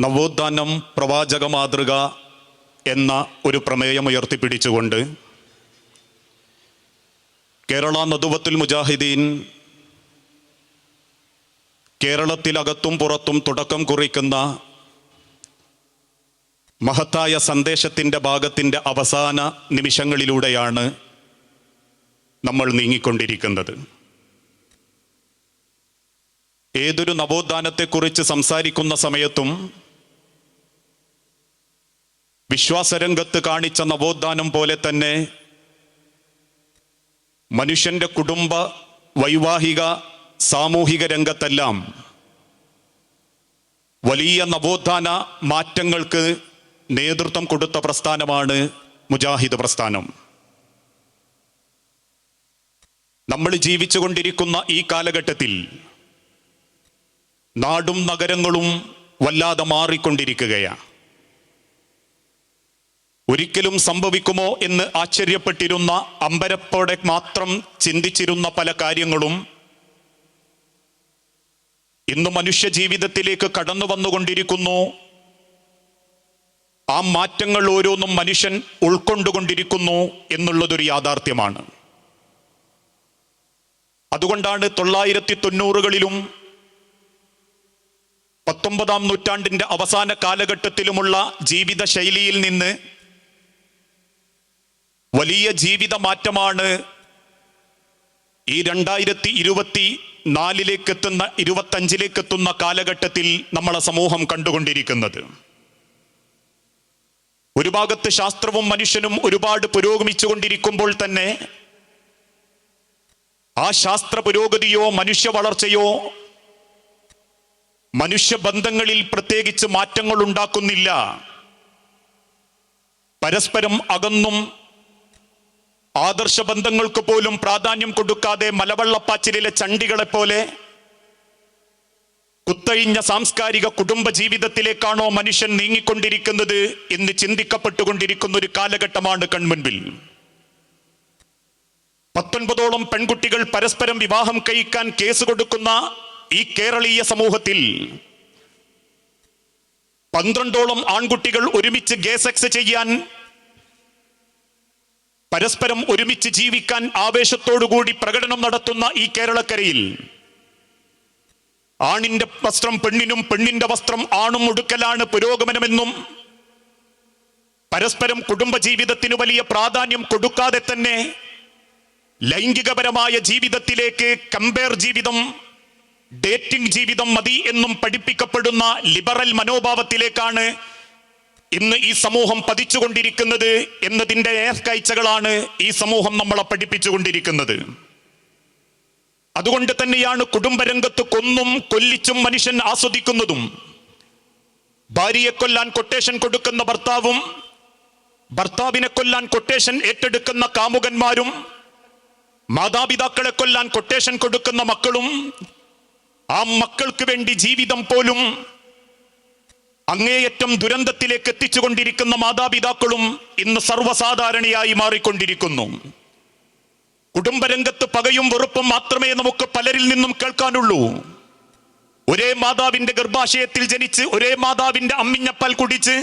നവോത്ഥാനം പ്രവാചക മാതൃക എന്ന ഒരു പ്രമേയം ഉയർത്തിപ്പിടിച്ചുകൊണ്ട് കേരള നദുവത്തുൽ മുജാഹിദീൻ കേരളത്തിലകത്തും പുറത്തും തുടക്കം കുറിക്കുന്ന മഹത്തായ സന്ദേശത്തിന്റെ ഭാഗത്തിന്റെ അവസാന നിമിഷങ്ങളിലൂടെയാണ് നമ്മൾ നീങ്ങിക്കൊണ്ടിരിക്കുന്നത്. ഏതൊരു നവോത്ഥാനത്തെക്കുറിച്ച് സംസാരിക്കുന്ന സമയത്തും വിശ്വാസരംഗത്ത് കാണിച്ച നവോത്ഥാനം പോലെ തന്നെ മനുഷ്യന്റെ കുടുംബ വൈവാഹിക സാമൂഹിക രംഗത്തെല്ലാം വലിയ നവോത്ഥാന മാറ്റങ്ങൾക്ക് നേതൃത്വം കൊടുത്ത പ്രസ്ഥാനമാണ് മുജാഹിദ് പ്രസ്ഥാനം. നമ്മൾ ജീവിച്ചുകൊണ്ടിരിക്കുന്ന ഈ കാലഘട്ടത്തിൽ നാടും നഗരങ്ങളും വല്ലാതെ മാറിക്കൊണ്ടിരിക്കുകയാണ്. ഒരിക്കലും സംഭവിക്കുമോ എന്ന് ആശ്ചര്യപ്പെട്ടിരുന്ന അമ്പരപ്പോടെ മാത്രം ചിന്തിച്ചിരുന്ന പല കാര്യങ്ങളും ഇന്ന് മനുഷ്യ ജീവിതത്തിലേക്ക് കടന്നു വന്നുകൊണ്ടിരിക്കുന്നു. ആ മാറ്റങ്ങൾ ഓരോന്നും മനുഷ്യൻ ഉൾക്കൊണ്ടുകൊണ്ടിരിക്കുന്നു എന്നുള്ളതൊരു യാഥാർത്ഥ്യമാണ്. അതുകൊണ്ടാണ് തൊള്ളായിരത്തി തൊണ്ണൂറുകളിലും പത്തൊമ്പതാം നൂറ്റാണ്ടിന്റെ അവസാന കാലഘട്ടത്തിലുമുള്ള ജീവിത ശൈലിയിൽ നിന്ന് വലിയ ജീവിത മാറ്റമാണ് ഈ രണ്ടായിരത്തി ഇരുപത്തി നാലിലേക്ക് എത്തുന്ന ഇരുപത്തഞ്ചിലേക്ക് എത്തുന്ന കാലഘട്ടത്തിൽ നമ്മളെ സമൂഹം കണ്ടുകൊണ്ടിരിക്കുന്നത്. ഒരു ഭാഗത്ത് ശാസ്ത്രവും മനുഷ്യനും ഒരുപാട് പുരോഗമിച്ചുകൊണ്ടിരിക്കുമ്പോൾ തന്നെ ആ ശാസ്ത്ര പുരോഗതിയോ മനുഷ്യ വളർച്ചയോ മനുഷ്യബന്ധങ്ങളിൽ പ്രത്യേകിച്ച് മാറ്റങ്ങൾ ഉണ്ടാക്കുന്നില്ല പരസ്പരം അകന്നും ആദർശ ബന്ധങ്ങൾക്ക് പോലും പ്രാധാന്യം കൊടുക്കാതെ മലവെള്ളപ്പാച്ചിലെ ചണ്ടികളെ പോലെ കുത്തഴിഞ്ഞ സാംസ്കാരിക കുടുംബ ജീവിതത്തിലേക്കാണോ മനുഷ്യൻ നീങ്ങിക്കൊണ്ടിരിക്കുന്നത് എന്ന് ചിന്തിക്കപ്പെട്ടുകൊണ്ടിരിക്കുന്ന ഒരു കാലഘട്ടമാണ് കൺമുൻപിൽ. പത്തൊൻപതോളം പെൺകുട്ടികൾ പരസ്പരം വിവാഹം കഴിക്കാൻ കേസ് കൊടുക്കുന്ന ഈ കേരളീയ സമൂഹത്തിൽ പന്ത്രണ്ടോളം ആൺകുട്ടികൾ ഒരുമിച്ച് ഗേ സെക്സ് ചെയ്യാൻ പരസ്പരം ഒരുമിച്ച് ജീവിക്കാൻ ആവേശത്തോടുകൂടി പ്രകടനം നടത്തുന്ന ഈ കേരളക്കരയിൽ ആണിന്റെ വസ്ത്രം പെണ്ണിനും പെണ്ണിന്റെ വസ്ത്രം ആണും ഉടുക്കലാണ് പുരോഗമനമെന്നും പരസ്പരം കുടുംബജീവിതത്തിന് വലിയ പ്രാധാന്യം കൊടുക്കാതെ തന്നെ ലൈംഗികപരമായ ജീവിതത്തിലേക്ക് കമ്പയർ ജീവിതം ഡേറ്റിംഗ് ജീവിതം മതി എന്നും പഠിപ്പിക്കപ്പെടുന്ന ലിബറൽ മനോഭാവത്തിലേക്കാണ് ഇന്ന് ഈ സമൂഹം പതിച്ചുകൊണ്ടിരിക്കുന്നത് എന്നതിന്റെ ഏർക്കാഴ്ചകളാണ് ഈ സമൂഹം നമ്മളെ പഠിപ്പിച്ചുകൊണ്ടിരിക്കുന്നത്. അതുകൊണ്ട് തന്നെയാണ് കുടുംബരംഗത്ത് കൊന്നും കൊല്ലിച്ചും മനുഷ്യൻ ആസ്വദിക്കുന്നതും. ഭാര്യയെ കൊല്ലാൻ കൊട്ടേഷൻ കൊടുക്കുന്ന ഭർത്താവും ഭർത്താവിനെ കൊല്ലാൻ കൊട്ടേഷൻ ഏറ്റെടുക്കുന്ന കാമുകന്മാരും മാതാപിതാക്കളെ കൊല്ലാൻ കൊട്ടേഷൻ കൊടുക്കുന്ന മക്കളും ആ മക്കൾക്ക് വേണ്ടി ജീവിതം പോലും അങ്ങേയറ്റം ദുരന്തത്തിലേക്ക് എത്തിച്ചുകൊണ്ടിരിക്കുന്ന മാതാപിതാക്കളും ഇന്ന് സർവസാധാരണയായി മാറിക്കൊണ്ടിരിക്കുന്നു. കുടുംബരംഗത്ത് പകയും വെറുപ്പും മാത്രമേ നമുക്ക് പലരിൽ നിന്നും കേൾക്കാനുള്ളൂ. ഒരേ മാതാവിന്റെ ഗർഭാശയത്തിൽ ജനിച്ച് ഒരേ മാതാവിന്റെ അമ്മിഞ്ഞപ്പാൽ കുടിച്ച്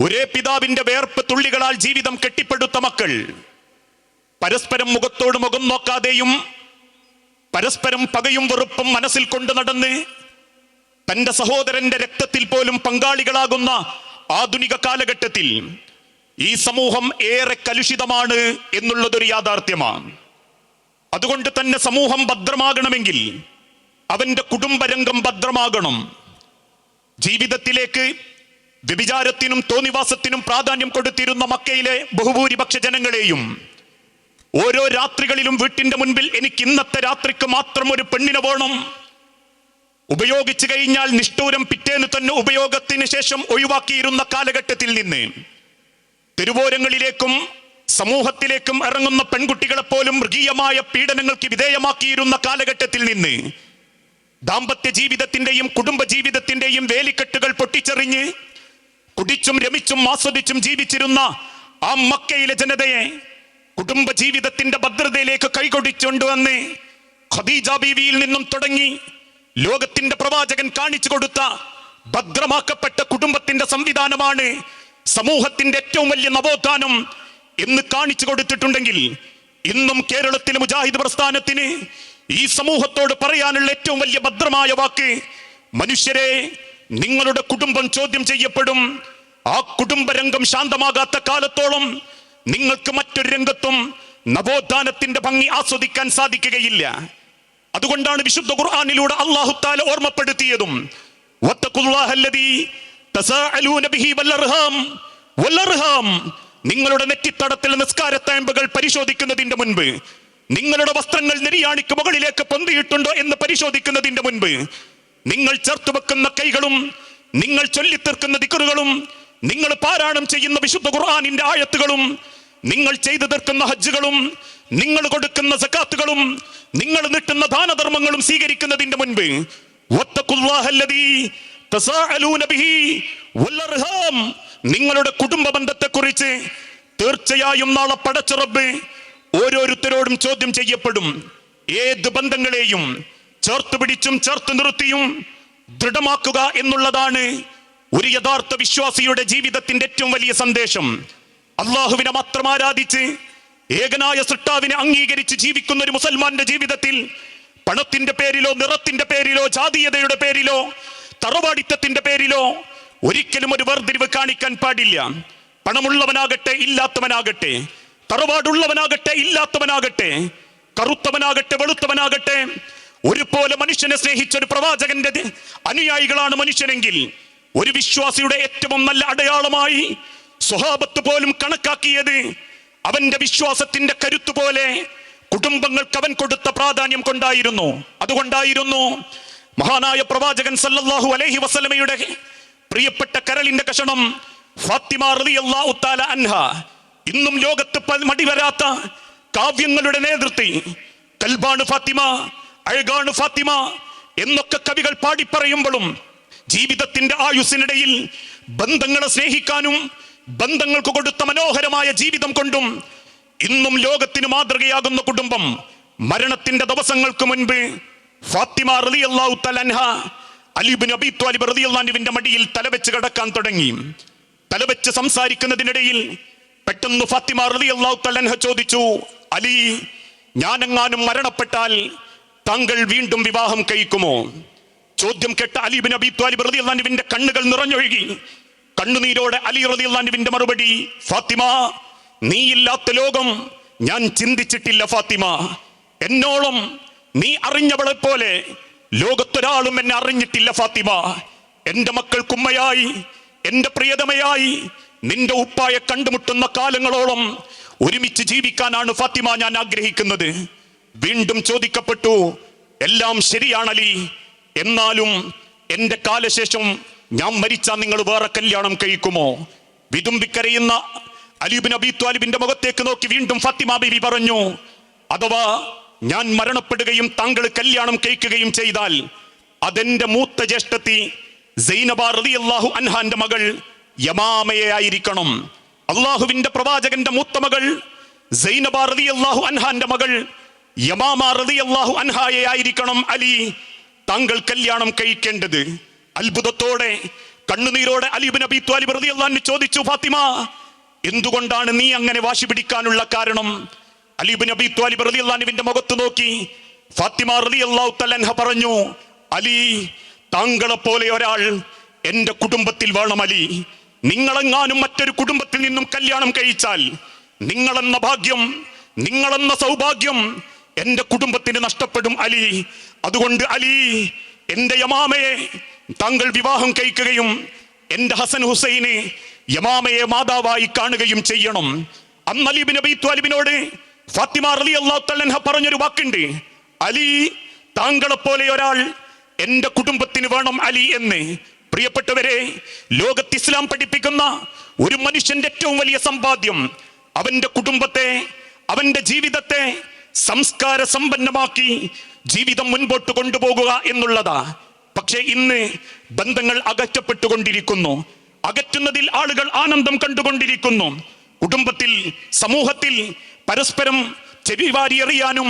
ഒരേ പിതാവിന്റെ വേർപ്പ് തുള്ളികളാൽ ജീവിതം കെട്ടിപ്പടുത്ത മക്കൾ. പരസ്പരം മുഖത്തോട് മുഖം നോക്കാതെയും പരസ്പരം പകയും വെറുപ്പും മനസ്സിൽ കൊണ്ടു നടന്ന് തന്റെ സഹോദരന്റെ രക്തത്തിൽ പോലും പങ്കാളികളാകുന്ന ആധുനിക കാലഘട്ടത്തിൽ ഈ സമൂഹം ഏറെ കലുഷിതമാണ് എന്നുള്ളതൊരു യാഥാർത്ഥ്യമാണ്. അതുകൊണ്ട് തന്നെ സമൂഹം ഭദ്രമാകണമെങ്കിൽ അവന്റെ കുടുംബരംഗം ഭദ്രമാകണം. ജീവിതത്തിലേക്ക് വ്യഭിചാരത്തിനും തോന്നിവാസത്തിനും പ്രാധാന്യം കൊടുത്തിരുന്ന മക്കയിലെ ബഹുഭൂരിപക്ഷ ജനങ്ങളെയും ഓരോ രാത്രികളിലും വീട്ടിന്റെ മുൻപിൽ എനിക്ക് ഇന്നത്തെ രാത്രിക്ക് മാത്രം ഒരു പെണ്ണിനെ വേണം. ഉപയോഗിച്ചു കഴിഞ്ഞാൽ നിഷ്ഠൂരം പിറ്റേന്ന് തന്നെ ഉപയോഗത്തിന് ശേഷം ഒഴിവാക്കിയിരുന്ന കാലഘട്ടത്തിൽ നിന്ന് തെരുവോരങ്ങളിലേക്കും സമൂഹത്തിലേക്കും ഇറങ്ങുന്ന പെൺകുട്ടികളെ പോലും മൃഗീയമായ പീഡനങ്ങൾക്ക് വിധേയമാക്കിയിരുന്ന കാലഘട്ടത്തിൽ നിന്ന് ദാമ്പത്യ ജീവിതത്തിന്റെയും കുടുംബ ജീവിതത്തിന്റെയും വേലിക്കെട്ടുകൾ പൊട്ടിച്ചെറിഞ്ഞ് കുടിച്ചും രമിച്ചും ആസ്വദിച്ചും ജീവിച്ചിരുന്ന ആ മക്കയിലെ ജനതയെ കുടുംബ ജീവിതത്തിന്റെ ഭദ്രതയിലേക്ക് കൈകൊടിച്ചുകൊണ്ടുവന്ന് ഖദീജ ബീവിയിൽ നിന്നും തുടങ്ങി ലോകത്തിന്റെ പ്രവാചകൻ കാണിച്ചു കൊടുത്ത ഭദ്രമാക്കപ്പെട്ട കുടുംബത്തിന്റെ സംവിധാനമാണ് സമൂഹത്തിന്റെ ഏറ്റവും വലിയ നവോത്ഥാനം എന്ന് കാണിച്ചു കൊടുത്തിട്ടുണ്ടെങ്കിൽ ഇന്നും കേരളത്തിലെ മുജാഹിദ് പ്രസ്ഥാനത്തിന് ഈ സമൂഹത്തോട് പറയാനുള്ള ഏറ്റവും വലിയ ഭദ്രമായ വാക്ക് മനുഷ്യരെ നിങ്ങളുടെ കുടുംബം ചോദ്യം ചെയ്യപ്പെടും. ആ കുടുംബരംഗം ശാന്തമാകാത്ത കാലത്തോളം നിങ്ങൾക്ക് മറ്റൊരു രംഗത്തും നവോത്ഥാനത്തിന്റെ ഭംഗി ആസ്വദിക്കാൻ സാധിക്കുകയില്ല. അതുകൊണ്ടാണ് വിശുദ്ധ ഖുർആാനിലൂടെ അള്ളാഹു താല ഓർമ്മപ്പെടുത്തിയതും നിങ്ങളുടെ നെറ്റിത്തടത്തിൽ നിസ്കാരത്താമ്പുകൾ പരിശോധിക്കുന്നതിന്റെ മുൻപ് നിങ്ങളുടെ വസ്ത്രങ്ങൾ നെരിയാണിക്ക് മുകളിലേക്ക് പൊന്തിയിട്ടുണ്ടോ എന്ന് പരിശോധിക്കുന്നതിന്റെ മുൻപ് നിങ്ങൾ ചേർത്ത് വെക്കുന്ന കൈകളും നിങ്ങൾ ചൊല്ലിത്തീർക്കുന്ന ദിക്കറുകളും നിങ്ങൾ പാരായണം ചെയ്യുന്ന വിശുദ്ധ ഖുർആാനിന്റെ ആയത്തുകളും നിങ്ങൾ ചെയ്തു തീർക്കുന്ന ഹജ്ജുകളും നിങ്ങൾ കൊടുക്കുന്ന സക്കാത്തുകളും നിങ്ങൾ നിട്ടുന്ന ദാനധർമ്മങ്ങളും സ്വീകരിക്കുന്നതിന്റെ മുൻപ് നിങ്ങളുടെ കുടുംബ ബന്ധത്തെക്കുറിച്ച് തീർച്ചയായും നാളെ പടച്ചുറബ് ഓരോരുത്തരോടും ചോദ്യം ചെയ്യപ്പെടും. ഏത് ബന്ധങ്ങളെയും ചേർത്ത് പിടിച്ചും ചേർത്ത് നിർത്തിയും ദൃഢമാക്കുക എന്നുള്ളതാണ് ഒരു യഥാർത്ഥ വിശ്വാസിയുടെ ജീവിതത്തിന്റെ ഏറ്റവും വലിയ സന്ദേശം. അള്ളാഹുവിനെ മാത്രം ആരാധിച്ച് ഏകനായ സൃഷ്ടാവിനെ അംഗീകരിച്ച് ജീവിക്കുന്ന ഒരു മുസൽമാന്റെ ജീവിതത്തിൽ പണത്തിന്റെ പേരിലോ നിറത്തിന്റെ പേരിലോ ജാതീയതയുടെ പേരിലോ തറവാടിത്തത്തിന്റെ പേരിലോ ഒരിക്കലും ഒരു വേർതിരിവ് കാണിക്കാൻ പാടില്ല. പണമുള്ളവനാകട്ടെ ഇല്ലാത്തവനാകട്ടെ തറവാടുള്ളവനാകട്ടെ ഇല്ലാത്തവനാകട്ടെ കറുത്തവനാകട്ടെ വെളുത്തവനാകട്ടെ ഒരുപോലെ മനുഷ്യനെ സ്നേഹിച്ച ഒരു പ്രവാചകന്റെ അനുയായികളാണ് മനുഷ്യനെങ്കിൽ ഒരു വിശ്വാസിയുടെ ഏറ്റവും നല്ല അടയാളമായി സ്വഭാവത്ത് പോലും കണക്കാക്കിയത് അവന്റെ വിശ്വാസത്തിന്റെ കരുത്തു പോലെ കുടുംബങ്ങൾക്ക് അവൻ കൊടുത്ത പ്രാധാന്യം കൊണ്ടായിരുന്നു. അതുകൊണ്ടായിരുന്നു മഹാനായ പ്രവാചകൻ സല്ലല്ലാഹു അലൈഹി വസല്ലമയുടെ പ്രിയപ്പെട്ട കരളിന്റെ കഷണം ഫാത്തിമ റളിയല്ലാഹു അൻഹ. ഇന്നും ലോകത്ത് മടി മടിവരാത്ത കാവ്യങ്ങളുടെ നേതൃത്വം. കൽബാണ് ഫാത്തിമ അഴകാണ് ഫാത്തിമ എന്നൊക്കെ കവികൾ പാടിപ്പറയുമ്പോഴും ജീവിതത്തിന്റെ ആയുസിനിടയിൽ ബന്ധങ്ങളെ സ്നേഹിക്കാനും ബന്ധങ്ങൾക്ക് കൊടുത്ത മനോഹരമായ ജീവിതം കൊണ്ടും ഇന്നും ലോകത്തിന് മാതൃകയാകുന്ന കുടുംബം മരണത്തിന്റെ ദിവസങ്ങൾക്ക് മുൻപ് ഫാത്തിമ റലി അള്ളാഹു തലൻഹ അലിബിൻ അബി ത്വാലിബ് അള്ളാഹുവിന്റെ മടിയിൽ തലവെച്ച് കിടക്കാൻ തുടങ്ങി. തലവെച്ച് സംസാരിക്കുന്നതിനിടയിൽ പെട്ടെന്ന് ഫാത്തിമ റലി അള്ളാഹു തലൻഹ ചോദിച്ചു അലി ഞാനെങ്ങാനും മരണപ്പെട്ടാൽ താങ്കൾ വീണ്ടും വിവാഹം കഴിക്കുമോ? ചോദ്യം കേട്ട അലിബിൻ അബി ത്വാലിബ് അള്ളാഹുവിന്റെ കണ്ണുകൾ നിറഞ്ഞൊഴുകി. കണ്ണുനീരോടെ അലി റതിന്റെ മറുപടി ഫാത്തിമ നീയില്ലാത്ത ലോകം ഞാൻ ചിന്തിച്ചിട്ടില്ല ഫാത്തിമ. എന്നോളം നീ അറിഞ്ഞവളെ പോലെ ലോകത്തൊരാളും എന്നെ അറിഞ്ഞിട്ടില്ല ഫാത്തിമ. എന്റെ മക്കൾക്കുമ്മയായി എന്റെ പ്രിയതമയായി നിന്റെ ഉപ്പായെ കണ്ടുമുട്ടുന്ന കാലങ്ങളോളം ഒരുമിച്ച് ജീവിക്കാനാണ് ഫാത്തിമ ഞാൻ ആഗ്രഹിക്കുന്നത്. വീണ്ടും ചോദിക്കപ്പെട്ടു എല്ലാം ശരിയാണലി. എന്നാലും എന്റെ കാലശേഷം ഞാൻ മരിച്ചാൽ നിങ്ങൾ വേറെ കല്യാണം കഴിക്കുമോ? വിതുമ്പിക്കരയുന്ന അലീബിൻ അബി ത്വാലിബിന്റെ മുഖത്തേക്ക് നോക്കി വീണ്ടും ഫത്തിമ ബിബി പറഞ്ഞു അഥവാ ഞാൻ മരണപ്പെടുകയും താങ്കൾ കല്യാണം കഴിക്കുകയും ചെയ്താൽ അതെന്റെ മൂത്ത ജ്യേഷ്ഠത്തി സൈനബ റളിയല്ലാഹു അൻഹാന്റെ മകൾ യമാമയെ ആയിരിക്കണം. അള്ളാഹുവിന്റെ പ്രവാചകന്റെ മൂത്ത മകൾ സൈനബ റളിയല്ലാഹു അൻഹാന്റെ മകൾ യമാമ റളിയല്ലാഹു അൻഹായെ ആയിരിക്കണം അലി താങ്കൾ കല്യാണം കഴിക്കേണ്ടത്. അത്ഭുതത്തോടെ കണ്ണുനീരോടെ അലിബ് നബി ത്വാലിബ് റളിയല്ലാഹു ചോദിച്ചു ഫാത്തിമ എന്തുകൊണ്ടാണ് നീ അങ്ങനെ വാശി പിടിക്കാനുള്ള കാരണം? അലിബ് നബി ത്വാലിബ് റളിയല്ലാഹുവിന്റെ മുഖത്ത് നോക്കി. ഫാത്തിമ റളിയല്ലാഹു തലൻഹ പറഞ്ഞു അലി താങ്കളെ പോലെ ഒരാൾ എന്റെ കുടുംബത്തിൽ വേണം അലി. നിങ്ങളെങ്ങാനും മറ്റൊരു കുടുംബത്തിൽ നിന്നും കല്യാണം കഴിച്ചാൽ നിങ്ങളെന്ന ഭാഗ്യം നിങ്ങളെന്ന സൗഭാഗ്യം എന്റെ കുടുംബത്തിന് നഷ്ടപ്പെടും അലി. അതുകൊണ്ട് അലി എന്റെ യമാമയെ താങ്കൾ വിവാഹം കഴിക്കുകയും എന്റെ ഹസൻ ഹുസൈനെ യമാമയെ മാതാവായി കാണുകയും ചെയ്യണം. അന്ന് അലി ബിൻ അബി ത്വാലിബിനോട് ഫാത്തിമ അലി അള്ളാഹു തല്ലൻഹ പറഞ്ഞൊരു വാക്കുണ്ട്. അലി താങ്കളെപ്പോലെ ഒരാൾ എന്റെ കുടുംബത്തിന് വേണം അലി എന്ന്. പ്രിയപ്പെട്ടവരെ ലോകത്ത് ഇസ്ലാം പഠിപ്പിക്കുന്ന ഒരു മനുഷ്യന്റെ ഏറ്റവും വലിയ സമ്പാദ്യം അവന്റെ കുടുംബത്തെ അവന്റെ ജീവിതത്തെ സംസ്കാര സമ്പന്നമാക്കി ജീവിതം മുൻപോട്ട് കൊണ്ടുപോകുക എന്നുള്ളതാ. പക്ഷെ ഇന്ന് ബന്ധങ്ങൾ അകറ്റപ്പെട്ടുകൊണ്ടിരിക്കുന്നു. അകറ്റുന്നതിൽ ആളുകൾ ആനന്ദം കണ്ടുകൊണ്ടിരിക്കുന്നു. കുടുംബത്തിൽ സമൂഹത്തിൽ പരസ്പരം ചെവിവാരിയെറിയാനും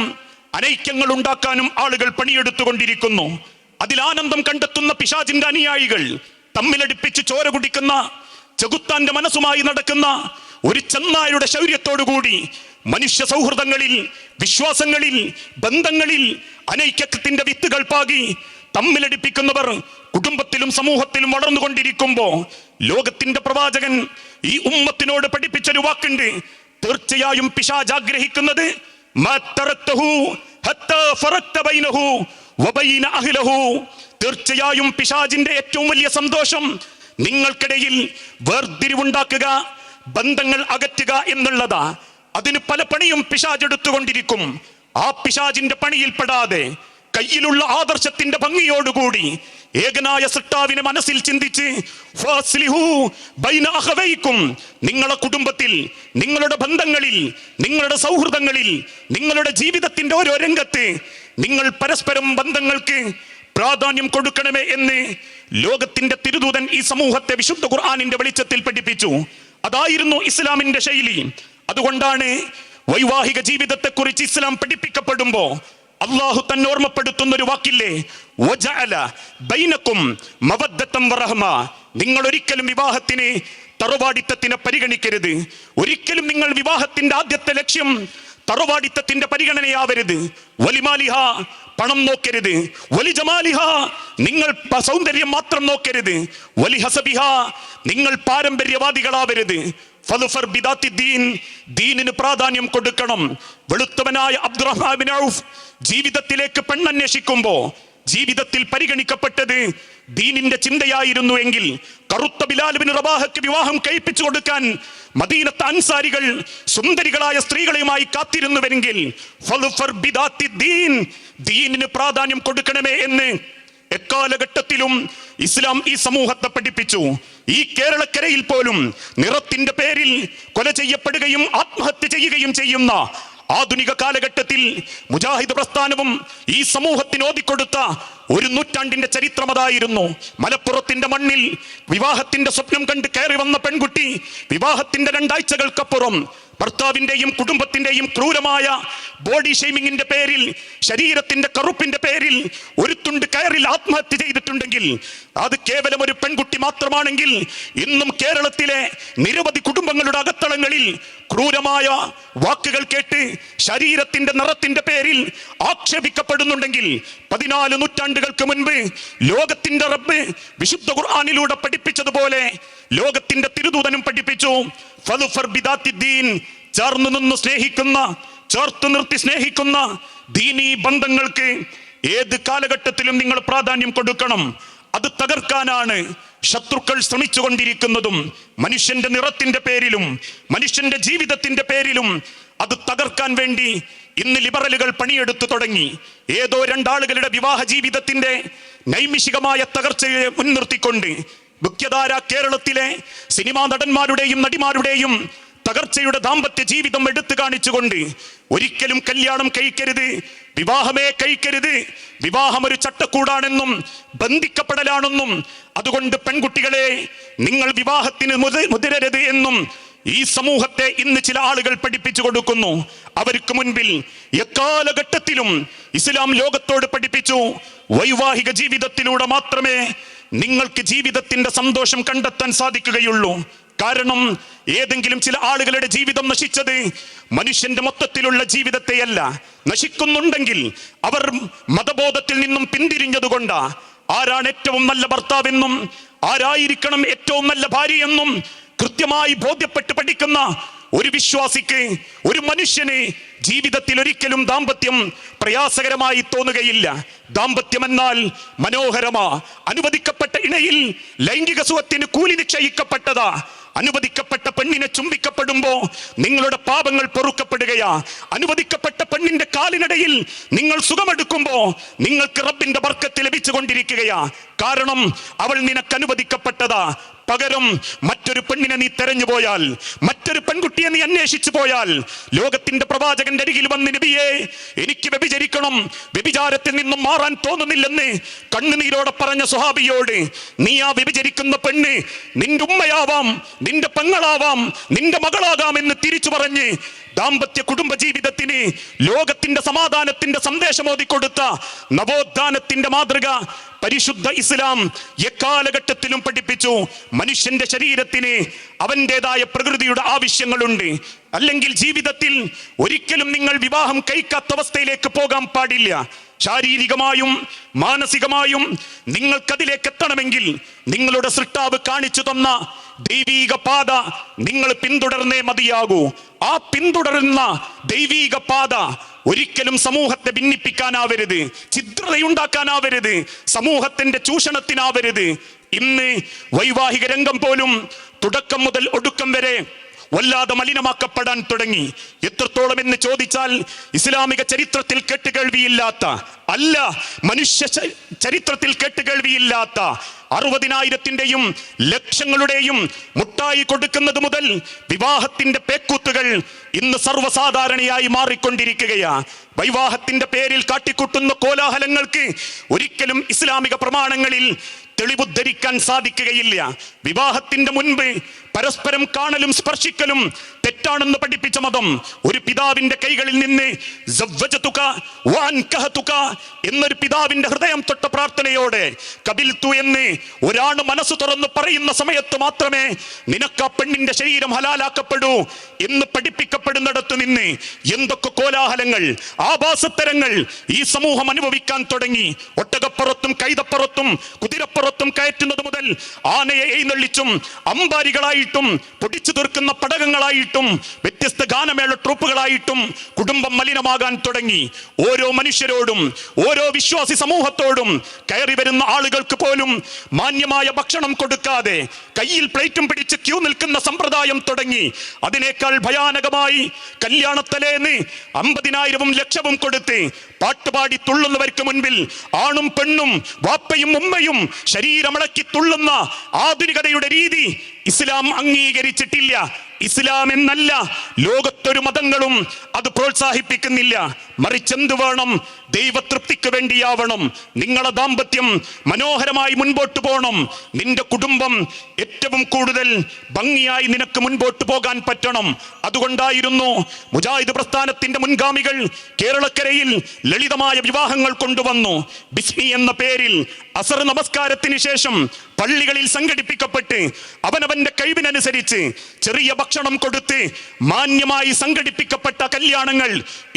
അനൈക്യങ്ങൾ ഉണ്ടാക്കാനും ആളുകൾ പണിയെടുത്തുകൊണ്ടിരിക്കുന്നു. അതിൽ ആനന്ദം കണ്ടെത്തുന്ന പിശാചിന്റെ അനുയായികൾ തമ്മിലടിപ്പിച്ച് ചോര കുടിക്കുന്ന ചെകുത്താന്റെ മനസ്സുമായി നടക്കുന്ന ഒരു ചെന്നായുടെ ശൗര്യത്തോടുകൂടി മനുഷ്യ സൗഹൃദങ്ങളിൽ വിശ്വാസങ്ങളിൽ ബന്ധങ്ങളിൽ അനൈക്യത്തിന്റെ വിത്തുകൾ പാകി തമ്മിലടിപ്പിക്കുന്നവർ കുടുംബത്തിലും സമൂഹത്തിലും വളർന്നുകൊണ്ടിരിക്കുമ്പോ ലോകത്തിന്റെ പ്രവാചകൻ ഈ ഉമ്മത്തിനോട് പഠിപ്പിച്ചൊരു വാക്കുണ്ട്. തീർച്ചയായും പിശാജ് ആഗ്രഹിക്കുന്നത്. തീർച്ചയായും പിശാജിന്റെ ഏറ്റവും വലിയ സന്തോഷം നിങ്ങൾക്കിടയിൽ വേർതിരിവുണ്ടാക്കുക ബന്ധങ്ങൾ അകറ്റുക എന്നുള്ളതാ. അതിന് പല പണിയും പിശാജ് എടുത്തുകൊണ്ടിരിക്കും. ആ പിശാജിന്റെ പണിയിൽപ്പെടാതെ കയ്യിലുള്ള ആദർശത്തിന്റെ ഭംഗിയോടുകൂടി ഏകനായ സൃഷ്ടാവിനെ മനസ്സിൽ ചിന്തിച്ച്. നിങ്ങളുടെ കുടുംബത്തിൽ നിങ്ങളുടെ ബന്ധങ്ങളിൽ നിങ്ങളുടെ സൗഹൃദങ്ങളിൽ നിങ്ങളുടെ ജീവിതത്തിന്റെ ഓരോ രംഗത്ത് നിങ്ങൾ പരസ്പരം ബന്ധങ്ങൾക്ക് പ്രാധാന്യം കൊടുക്കണമേ എന്ന് ലോകത്തിന്റെ തിരുദൂതൻ ഈ സമൂഹത്തെ വിശുദ്ധ ഖുർആാനിന്റെ വെളിച്ചത്തിൽ പഠിപ്പിച്ചു അതായിരുന്നു ഇസ്ലാമിന്റെ ശൈലി അതുകൊണ്ടാണ് വൈവാഹിക ജീവിതത്തെക്കുറിച്ച് ഇസ്ലാം പഠിപ്പിക്കപ്പെടുമ്പോ അള്ളാഹു തന്നെ ഓർമ്മപ്പെടുത്തുന്ന ഒരു വാക്കില്ലേ ബൈനക്കും നിങ്ങൾ ഒരിക്കലും വിവാഹത്തിന് തറവാടിത്തത്തിനെ പരിഗണിക്കരുത്. ഒരിക്കലും നിങ്ങൾ വിവാഹത്തിന്റെ ആദ്യത്തെ ലക്ഷ്യം തറവാടിത്തത്തിന്റെ പരിഗണനയാവരുത്. വലിമാലിഹ പണം നോക്കരുത്. വലി ജമാലിഹ നിങ്ങൾ സൗന്ദര്യം മാത്രം നോക്കരുത്. വലി ഹസബിഹ നിങ്ങൾ പാരമ്പര്യവാദികളാവരുത്. ദീനിന് പ്രാധാന്യം കൊടുക്കണം. വെളുത്തവനായ അബ്ദുറഹ്മാൻ ഔഫ് ജീവിതത്തിലേക്ക് പെണ്ണന്വേഷിക്കുമ്പോ ജീവിതത്തിൽ പരിഗണിക്കപ്പെട്ടത് ദീനിന്റെ ചിന്തയായിരുന്നു എങ്കിൽ കറുത്ത ബിലാലുബിന് റബാഹക്ക് വിവാഹം കഴിപ്പിച്ചു കൊടുക്കാൻ മദീനത്തെ അൻസാരികൾ സുന്ദരികളായ സ്ത്രീകളുമായി കാത്തിരുന്നുവെങ്കിൽ ദീനിന് പ്രാധാന്യം കൊടുക്കണമേ എന്ന് എക്കാലഘട്ടത്തിലും ഇസ്ലാം ഈ സമൂഹത്തെ പഠിപ്പിച്ചു. ഈ കേരളക്കരയിൽ പോലും നിറത്തിന്റെ പേരിൽ കൊല ചെയ്യപ്പെടുകയും ആത്മഹത്യ ചെയ്യുകയും ചെയ്യുന്ന ആധുനിക കാലഘട്ടത്തിൽ മുജാഹിദ് പ്രസ്ഥാനവും ഈ സമൂഹത്തിന് ഓതിക്കൊടുത്ത ഒരു നൂറ്റാണ്ടിന്റെ ചരിത്രമതായിരുന്നു മലപ്പുറത്തിന്റെ മണ്ണിൽ വിവാഹത്തിന്റെ സ്വപ്നം കണ്ട് കയറി വന്ന പെൺകുട്ടി വിവാഹത്തിന്റെ രണ്ടാഴ്ചകൾക്കപ്പുറം ഭർത്താവിന്റെയും കുടുംബത്തിന്റെയും ക്രൂരമായ ബോഡി ഷെയ്മിങ്ങിന്റെ പേരിൽ ശരീരത്തിന്റെ കറുപ്പിന്റെ പേരിൽ ഒരു തുണ്ട് കയറിൽ ആത്മഹത്യ ചെയ്തിട്ടുണ്ടെങ്കിൽ അത് കേവലം ഒരു പെൺകുട്ടി മാത്രമാണെങ്കിൽ ഇന്നും കേരളത്തിലെ നിരവധി കുടുംബങ്ങളുടെ അകത്തളങ്ങളിൽ ക്രൂരമായ വാക്കുകൾ കേട്ട് ശരീരത്തിന്റെ നിറത്തിന്റെ പേരിൽ ആക്ഷേപിക്കപ്പെടുന്നുണ്ടെങ്കിൽ പതിനാല് നൂറ്റാണ്ടുകൾക്ക് മുൻപ് ലോകത്തിന്റെ റബ്ബ് വിശുദ്ധ ഖുർആാനിലൂടെ പഠിപ്പിച്ചതുപോലെ ലോകത്തിന്റെ തിരുദൂതനും പഠിപ്പിച്ചു. ചേർന്നു നിന്ന് സ്നേഹിക്കുന്ന ചേർത്ത് നിർത്തി സ്നേഹിക്കുന്ന ദീനീ ബന്ധങ്ങൾക്ക് ഏത് കാലഘട്ടത്തിലും നിങ്ങൾ പ്രാധാന്യം കൊടുക്കണം. അത് തകർക്കാനാണ് ശത്രുക്കൾ ശ്രമിച്ചുകൊണ്ടിരിക്കുന്നതും മനുഷ്യന്റെ നിറത്തിന്റെ പേരിലും മനുഷ്യന്റെ ജീവിതത്തിന്റെ പേരിലും അത് തകർക്കാൻ വേണ്ടി ഇന്ന് ലിബറലുകൾ പണിയെടുത്തു തുടങ്ങി. ഏതോ രണ്ടാളുകളുടെ വിവാഹ ജീവിതത്തിന്റെ നൈമിഷികമായ തകർച്ചയെ മുൻനിർത്തിക്കൊണ്ട് മുഖ്യധാര കേരളത്തിലെ സിനിമാ നടന്മാരുടെയും നടിമാരുടെയും തകർച്ചയുടെ ദാമ്പത്യ ജീവിതം എടുത്തു കാണിച്ചുകൊണ്ട് ഒരിക്കലും കല്യാണം കഴിക്കരുത് വിവാഹമേ കഴിക്കരുത്. വിവാഹം ഒരു ചട്ടക്കൂടാണെന്നും ബന്ധിക്കപ്പെടലാണെന്നും അതുകൊണ്ട് പെൺകുട്ടികളെ നിങ്ങൾ വിവാഹത്തിന് മുതിരരുത് എന്നും ഈ സമൂഹത്തെ ഇന്ന് ചില ആളുകൾ പഠിപ്പിച്ചു കൊടുക്കുന്നു. അവർക്ക് മുൻപിൽ എക്കാലഘട്ടത്തിലും ഇസ്ലാം ലോകത്തോട് പഠിപ്പിച്ചു. വൈവാഹിക ജീവിതത്തിലൂടെ മാത്രമേ നിങ്ങൾക്ക് ജീവിതത്തിന്റെ സന്തോഷം കണ്ടെത്താൻ സാധിക്കുകയുള്ളൂ. കാരണം ഏതെങ്കിലും ചില ആളുകളുടെ ജീവിതം നശിച്ചത് മനുഷ്യന്റെ മൊത്തത്തിലുള്ള ജീവിതത്തെയല്ല. നശിക്കുന്നുണ്ടെങ്കിൽ അവർ മതബോധത്തിൽ നിന്നും പിന്തിരിഞ്ഞതുകൊണ്ട് ആരാണ് ഏറ്റവും നല്ല ഭർത്താവെന്നും ആരായിരിക്കണം ഏറ്റവും നല്ല ഭാര്യയെന്നും കൃത്യമായി ബോധ്യപ്പെട്ട് പഠിക്കുന്ന ഒരു വിശ്വാസിക്ക് ഒരു മനുഷ്യന് ജീവിതത്തിൽ ഒരിക്കലും ദാമ്പത്യം പ്രയാസകരമായി തോന്നുകയില്ല. ദാമ്പത്യം എന്നാൽ മനോഹരമാ അനുവദിക്കപ്പെട്ട ഇണയിൽ ലൈംഗിക സുഖത്തിന് കൂലി നിശ്ചയിക്കപ്പെട്ടതാ. അനുവദിക്കപ്പെട്ട പെണ്ണിനെ ചുംബിക്കപ്പെടുമ്പോ നിങ്ങളുടെ പാപങ്ങൾ പൊറുക്കപ്പെടുകയാ. അനുവദിക്കപ്പെട്ട പെണ്ണിന്റെ കാലിനിടയിൽ നിങ്ങൾ സുഖമെടുക്കുമ്പോ നിങ്ങൾക്ക് റബ്ബിന്റെ ബർക്കത്ത് ലഭിച്ചുകൊണ്ടിരിക്കുകയാ. കാരണം അവൾ നിനക്ക് അനുവദിക്കപ്പെട്ടതാ. പകരം മറ്റൊരു പെണ്ണിനെ നീ തെരഞ്ഞു പോയാൽ മറ്റൊരു പെൺകുട്ടിയെ നീ അന്വേഷിച്ചു പോയാൽ ലോകത്തിന്റെ പ്രവാചകന്റെ അരികിൽ വന്ന് നബിയെ എനിക്ക് വ്യഭിചരിക്കണം. വ്യഭിചാരത്തിൽ നിന്നും മാറാൻ തോന്നുന്നില്ലെന്ന് കണ്ണുനീരോടെ പറഞ്ഞ സ്വഹാബിയോട് നീ ആ വ്യഭിചരിക്കുന്ന പെണ്ണ് നിന്റെ ഉമ്മയാവാം. നിന്റെ പെങ്ങളാവാം നിന്റെ മകളാകാം എന്ന് തിരിച്ചു പറഞ്ഞ് ദാമ്പത്യ കുടുംബ ജീവിതത്തിന് ലോകത്തിന്റെ സമാധാനത്തിന്റെ സന്ദേശമോതി കൊടുത്ത നവോത്ഥാനത്തിന്റെ മാതൃക പരിശുദ്ധ ഇസ്ലാം എക്കാലഘട്ടത്തിലും പഠിപ്പിച്ചു. മനുഷ്യന്റെ ശരീരത്തിന് അവന്റെതായ പ്രകൃതിയുടെ ആവശ്യങ്ങളുണ്ട്. അല്ലെങ്കിൽ ജീവിതത്തിൽ ഒരിക്കലും നിങ്ങൾ വിവാഹം കഴിക്കാത്ത അവസ്ഥയിലേക്ക് പോകാൻ പാടില്ല. ശാരീരികമായും മാനസികമായും നിങ്ങൾക്കതിലേക്ക് എത്തണമെങ്കിൽ നിങ്ങളുടെ സൃഷ്ടാവ് കാണിച്ചു തന്ന ദൈവീക പാത നിങ്ങൾ പിന്തുടർന്നേ മതിയാകൂ. ആ പിന്തുടരുന്ന ദൈവീക പാത ഒരിക്കലും സമൂഹത്തെ ഭിന്നിപ്പിക്കാനാവരുത് ചിത്രതയുണ്ടാക്കാനാവരുത് സമൂഹത്തിന്റെ ചൂഷണത്തിനാവരുത്. ഇന്ന് വൈവാഹിക രംഗം പോലും തുടക്കം മുതൽ ഒടുക്കം വരെ വല്ലാതെ മലിനമാക്കപ്പെടാൻ തുടങ്ങി. എത്രത്തോളം എന്ന് ചോദിച്ചാൽ ഇസ്ലാമിക ചരിത്രത്തിൽ കേട്ടുകേൾവിയില്ലാത്ത അല്ല മനുഷ്യ ചരിത്രത്തിൽ കേട്ടുകേൾവിയില്ലാത്ത അറുപതിനായിരത്തിന്റെയും ലക്ഷങ്ങളുടെയും മുട്ടായി കൊടുക്കുന്നത് മുതൽ വിവാഹത്തിന്റെ പേക്കൂത്തുകൾ ഇന്ന് സർവസാധാരണയായി മാറിക്കൊണ്ടിരിക്കുകയാണ് വൈവാഹത്തിന്റെ പേരിൽ കാട്ടിക്കൂട്ടുന്ന കോലാഹലങ്ങൾക്ക് ഒരിക്കലും ഇസ്ലാമിക പ്രമാണങ്ങളിൽ തെളിവുദ്ധരിക്കാൻ സാധിക്കുകയില്ല. വിവാഹത്തിന്റെ മുൻപ് പരസ്പരം കാണലും സ്പർശിക്കലും തെറ്റാണെന്ന് പഠിപ്പിച്ച മതം ഒരു പിതാവിന്റെ കൈകളിൽ നിന്ന് എന്നൊരു പിതാവിന്റെ ഹൃദയം തൊട്ട പ്രാർത്ഥനയോടെ കബിൽത്തു എന്ന് ഒരാണ് മനസ്സ് തുറന്ന് പറയുന്ന സമയത്ത് മാത്രമേ നിനക്ക് ആ പെണ്ണിന്റെ ശരീരം ഹലാലാക്കപ്പെടൂ എന്ന് പഠിപ്പിക്കപ്പെടുന്നിടത്ത് നിന്ന് എന്തൊക്കെ കോലാഹലങ്ങൾ ആഭാസത്തരങ്ങൾ ഈ സമൂഹം അനുഭവിക്കാൻ തുടങ്ങി. ഒട്ടകപ്പുറത്തും കൈതപ്പുറത്തും കുതിരപ്പുറത്തും കയറ്റുന്നത് മുതൽ ആനയെ എഴുന്നള്ളിച്ചും അമ്പാരികളായിട്ടും പൊടിച്ചു തീർക്കുന്ന പടകങ്ങളായിട്ടും വ്യത്യസ്ത ഗാനമേള ട്രൂപ്പുകളായിട്ടും കുടുംബം മലിനമാകാൻ തുടങ്ങി. ഓരോ മനുഷ്യരോടും ഓരോ വിശ്വാസി സമൂഹത്തോടും കയറി വരുന്ന ആളുകൾക്ക് പോലും മാന്യമായ ഭക്ഷണം കൊടുക്കാതെ കയ്യിൽ പ്ലേറ്റും പിടിച്ച് ക്യൂ നിൽക്കുന്ന സമ്പ്രദായം തുടങ്ങി. അതിനേക്കാൾ ഭയാനകമായി കല്യാണത്തലേന്ന് അമ്പതിനായിരവും ലക്ഷവും കൊടുത്ത് പാട്ടുപാടി തുള്ളുന്നവർക്ക് മുൻപിൽ ആണും പെണ്ണും വാപ്പയും ഉമ്മയും ശരീരമിളക്കി തുള്ളുന്ന ആധുനികതയുടെ രീതി ഇസ്ലാം അംഗീകരിച്ചിട്ടില്ല. ഇസ്ലാം എന്നല്ല ലോകത്തൊരു മതങ്ങളും അത് പ്രോത്സാഹിപ്പിക്കുന്നില്ല. മറിച്ചെന്ത് വേണം? ദൈവതൃപ്തിക്ക് വേണ്ടിയാവണം. നിങ്ങളെ ദാമ്പത്യം മനോഹരമായി മുൻപോട്ട് പോകണം. നിന്റെ കുടുംബം ഏറ്റവും കൂടുതൽ ഭംഗിയായി നിനക്ക് മുൻപോട്ട് പോകാൻ പറ്റണം. അതുകൊണ്ടായിരുന്നു മുജാഹിദ് പ്രസ്ഥാനത്തിന്റെ മുൻഗാമികൾ കേരളക്കരയിൽ ലളിതമായ വിവാഹങ്ങൾ കൊണ്ടുവന്നു. ബിസ്മി എന്ന പേരിൽ അസർ നമസ്കാരത്തിന് ശേഷം പള്ളികളിൽ സംഘടിപ്പിക്കപ്പെട്ട് അവനവന്റെ കഴിവിനനുസരിച്ച് ചെറിയ ഭക്ഷണം കൊടുത്ത് മാന്യമായി സംഘടിപ്പിക്കപ്പെട്ട കല്യാണങ്ങൾ